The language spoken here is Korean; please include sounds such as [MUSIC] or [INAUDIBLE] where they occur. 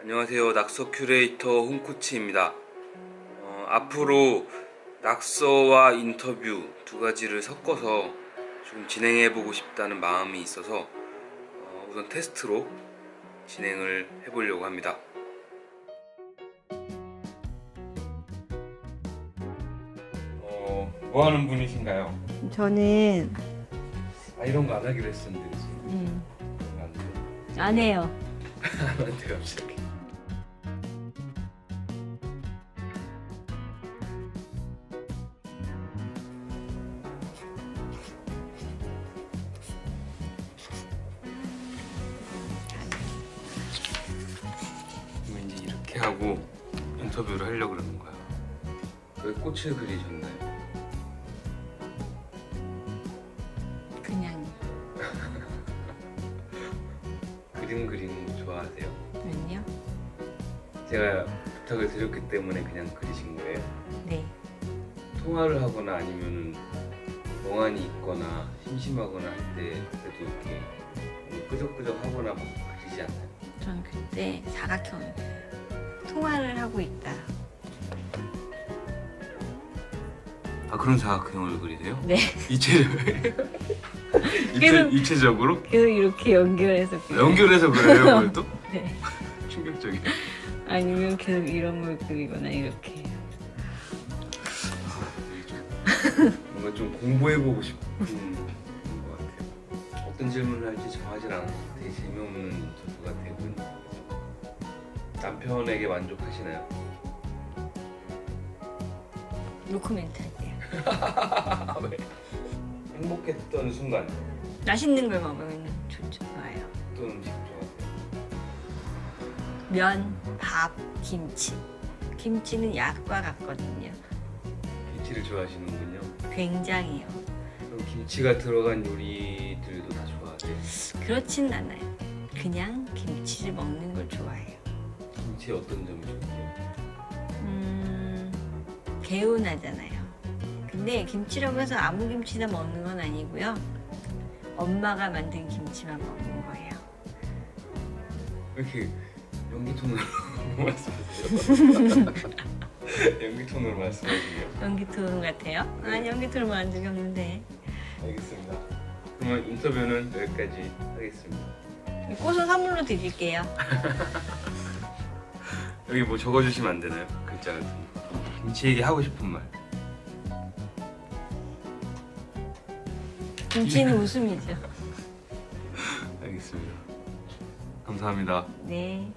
안녕하세요. 낙서 큐레이터 홍코치입니다. 어, 앞으로 낙서와 인터뷰 두 가지를 섞어서 좀 진행해 보고 싶다는 마음이 있어서 어, 우선 테스트로 진행을 해 보려고 합니다. 어, 뭐 하는 분이신가요? 저는 아, 이런 거 안 하기로 했었는데, 그치? 음. 안 해요. [LAUGHS] 안 돼요, 갑자기. 하고 인터뷰를 하려고 그러는 거야. 왜 꽃을 그리셨나요? 그냥 [LAUGHS] 그림 그리는 거 좋아하세요? 아니요. 제가 부탁을 드렸기 때문에 그냥 그리신 거예요? 네. 통화를 하거나 아니면은 멍하니 있거나 심심하거나 할 때 그래도 이렇게 뭐 끄적끄적 하거나 막 그리지 않나요? 전 그때 사각형 통화를 하고 있다. 아 그런 사각형을 그리세요? 네. [LAUGHS] 이체적 [LAUGHS] 이체, 계속- 이체적으로 계속 이렇게 연결해서 그려요. 연결해서 그래요 그걸 또? [LAUGHS] 네. 충격적이에요 아니면 계속 이런 걸 그리거나 이렇게. 뭔가 좀 공부해보고 싶은 것 같아요 어떤 질문을 할지 정하지 않아서 되게 재미없는 인터뷰 같아요 그래서 남편에게 만족하시나요? 노코멘트 할게요. [LAUGHS] 왜? 행복했던 순간 맛있는 걸 먹으면 좋죠. 좋아요. 어떤 음식 좋아하세요? 면, 밥, 김치. 김치는 약과 같거든요. 김치를 좋아하시는군요 굉장히요. 그럼 김치가 들어간 요리들도 다 좋아하세요? 그렇진 않아요. 그냥 김치를 먹는 걸 좋아해요. 김치의 어떤 점이 좋으세요? 음, 개운하잖아요. 근데 김치라고 해서 아무 김치나 먹는 건 아니고요. 엄마가 만든 김치만 먹는 거예요. 왜 이렇게 연기 톤으로 [LAUGHS] 말씀하세요? [LAUGHS] 연기 톤으로 말씀하시네요 연기토론 같아요? 아, 연기토론 만적이 없는데. 알겠습니다 그러면 인터뷰는 여기까지 하겠습니다 이 꽃은 선물로 드릴게요. [LAUGHS] 여기 뭐 적어주시면 안 되나요? 글자 같은 거 김치에게 하고 싶은 말 김치는 웃음이죠. [LAUGHS] 알겠습니다 감사합니다 네.